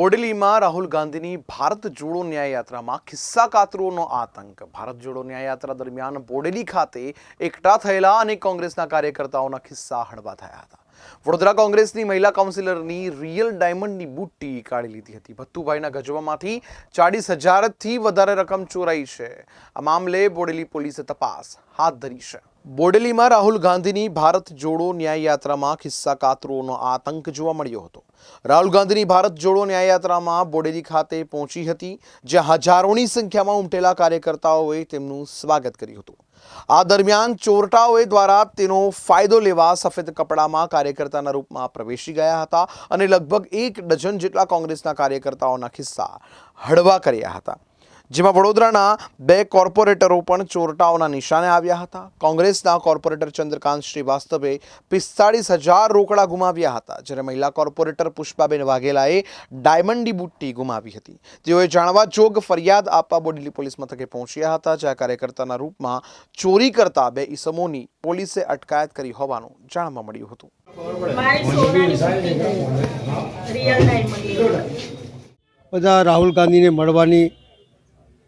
બોડેલીમાં રાહુલ ગાંધીની ભારત જોડો ન્યાય યાત્રામાં ખિસ્સા કાતરોનો આતંક. ભારત જોડો ન્યાય યાત્રા દરમિયાન બોડેલી ખાતે એકઠા થયેલા અનેક કોંગ્રેસના કાર્યકર્તાઓના ખિસ્સા હળવા થયા હતા. વડોદરા કોંગ્રેસની મહિલા કાઉન્સિલરની રિયલ ડાયમંડની બુટ્ટી કાઢી લીધી હતી. ભત્તુભાઈના ગજવામાંથી ચાળીસ હજારથી વધારે રકમ ચોરાઈ છે. આ મામલે બોડેલી પોલીસે તપાસ હાથ ધરી છે. બોડેલીમાં રાહુલ ગાંધીની ભારત જોડો ન્યાય યાત્રામાં ખિસ્સા કાતરોનો આતંક જોવા મળ્યો હતો. રાહુલ ગાંધીની ભારત જોડો ન્યાયયાત્રામાં બોડેલી ખાતે પહોંચી હતી, જ્યાં હજારોની સંખ્યામાં ઉમટેલા કાર્યકર્તાઓએ તેમનું સ્વાગત કર્યું હતું. આ દરમિયાન ચોરટાઓએ દ્વારા તેનો ફાયદો લેવા સફેદ કપડામાં કાર્યકર્તાના રૂપમાં પ્રવેશી ગયા હતા અને લગભગ એક ડઝન જેટલા કોંગ્રેસના કાર્યકર્તાઓના ખિસ્સા હળવા કર્યા હતા. જેમાં વડોદરાના બે કોર્પોરેટરો પણ ચોરટાઓના નિશાને આવ્યા હતા. કોંગ્રેસના કોર્પોરેટર ચંદ્રકાંત શ્રીવાસ્તવે પિસ્તાળીસ હજાર રોકડા ગુમાવ્યા હતા જ્યારે મહિલા કોર્પોરેટર પુષ્પાબેન વાઘેલાએ ડાયમંડી બુટ્ટી ગુમાવી હતી. તેઓએ જાણવા જોગ ફરિયાદ આપવા બોડેલી પોલીસ મથકે પહોંચ્યા હતા જ્યાં કાર્યકર્તાના રૂપમાં ચોરી કરતા બે ઈસમોની પોલીસે અટકાયત કરી હોવાનું જાણવા મળ્યું હતું. બધા રાહુલ ગાંધીને મળવાની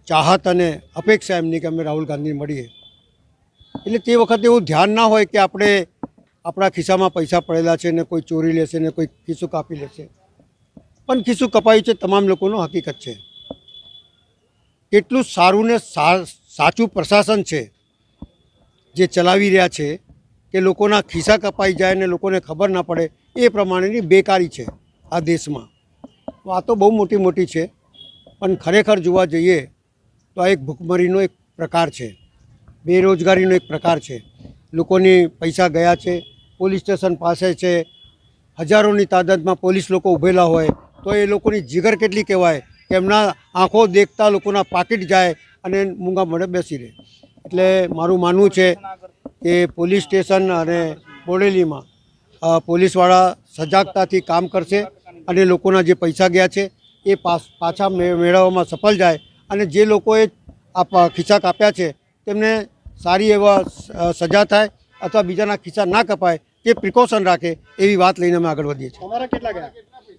ચાહત અને અપેક્ષા એમની કે અમે રાહુલ ગાંધીને મળીએ. એટલે તે વખતે એવું ધ્યાન ના હોય કે આપણે આપણા ખિસ્સામાં પૈસા પડેલા છે ને કોઈ ચોરી લેશે ને કોઈ ખિસ્સું કાપી લેશે. પણ ખિસ્સું કપાયું છે તમામ લોકોનો હકીકત છે. કેટલું સારું ને સાચું પ્રશાસન છે જે ચલાવી રહ્યા છે કે લોકોના ખિસ્સા કપાઈ જાય ને લોકોને ખબર ના પડે એ પ્રમાણેની બેકારી છે આ દેશમાં. વાતો બહુ મોટી મોટી છે, પણ ખરેખર જોવા જઈએ તો આ એક ભૂખમરીનો એક પ્રકાર છે. બેરોજગારીનો એક પ્રકાર છે. લોકોની પૈસા ગયા છે. પોલીસ સ્ટેશન પાસે છે. હજારોની તાદાદમાં પોલીસ લોકો ઊભેલા હોય તો એ લોકોની જીગર કેટલી કહેવાય? કે એમના આંખો દેખતા લોકોના પાકીટ જાય અને મૂંગા મળે બેસી રહે. એટલે મારું માનવું છે કે પોલીસ સ્ટેશન અને બોડેલીમાં પોલીસવાળા સજાગતાથી કામ કરશે અને લોકોના જે પૈસા ગયા છે એ પાછા મેળવવામાં સફળ જાય અને જે લોકોએ આ ખિસ્સા કાપ્યા છે તેમને સારી એવા સજા થાય અથવા બીજાના ખિસ્સા ના કપાય તે પ્રિકોશન રાખે એવી વાત લઈને અમે આગળ વધીએ છીએ. તમારા કેટલા ગયા?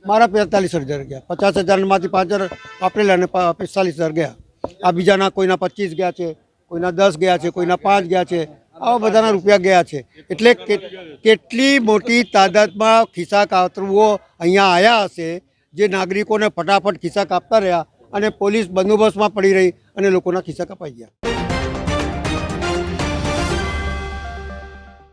મારા પિસ્તાલીસ હજાર ગયા. પચાસ હજારમાંથી પાંચ હજાર વાપરેલા અને પિસ્તાલીસ હજાર ગયા. આ બીજાના કોઈના પચીસ ગયા છે કોઈના દસ ગયા છે કોઈના પાંચ ગયા છે આવા બધાના રૂપિયા ગયા છે. એટલે કે- કેટલી મોટી તાદાદમાં ખિસ્સા કાતરવો અહીંયા આવ્યા હશે જે નાગરિકોને ફટાફટ ખિસ્સા કાપતા રહ્યા અને પોલીસ બંદોબસ્તમાં પડી રહી અને લોકોના ખિસ્સા કપાઈ ગયા.